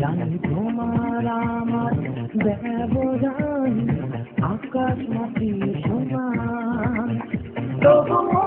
জানি তোমার আমার ব্যবধান আকাশ মাটি সমান। তবু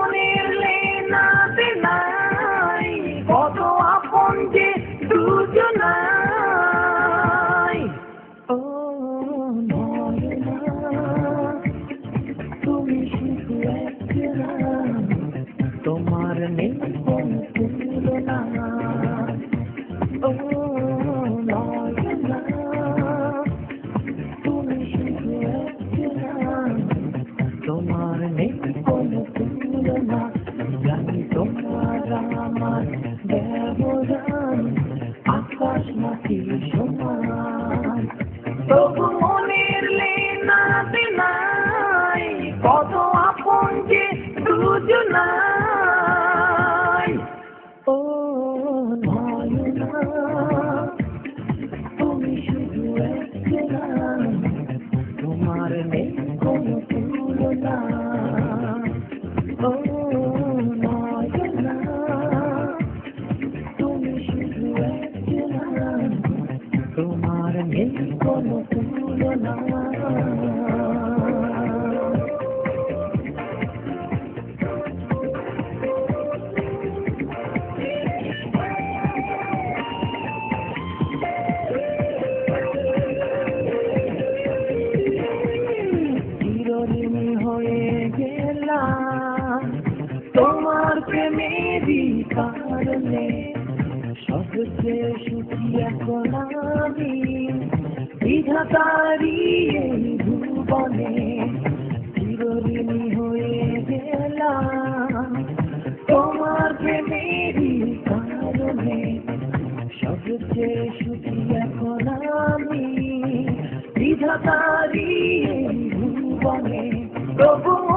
ব্যবধান আকাশ মাটি সমান তবু মনের লেনাতে নাই, কত আপন যে দুজনাই। ও নয়না তুমি শুধু একজনা তোমার নেই কোনো তুলনা। ও নেই কোনো তুলনা তোমার প্রেমেরই কারণে সবচেয়ে সুখী এখন আমি। বিধাতারি এই ভুবনে হয়ে গেলাম। তোমার প্রেমেরই কারণে সবচেয়ে সুখী এখন আমি। বিধাতারি এই ভুবনে তবু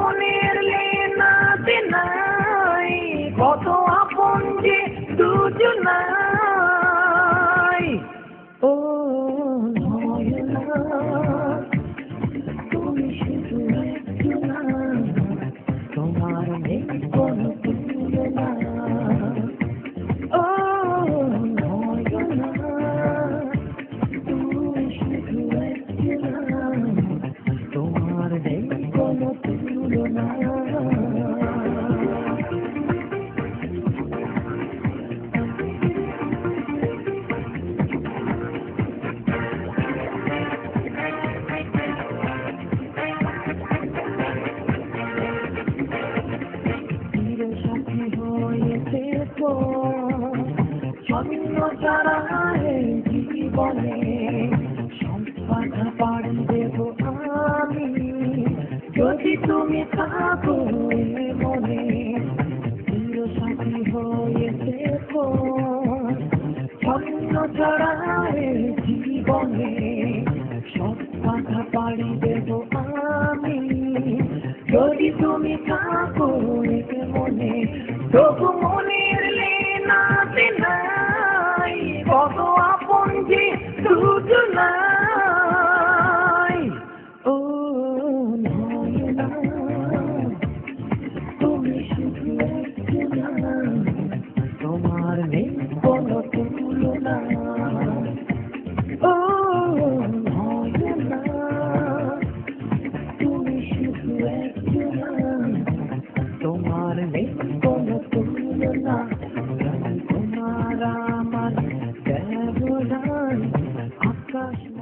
有没？জীবনে সব কথা পাড়ি দেব আমি যদি তুমি থাকো মনে তবু মনের লেনাতে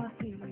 así.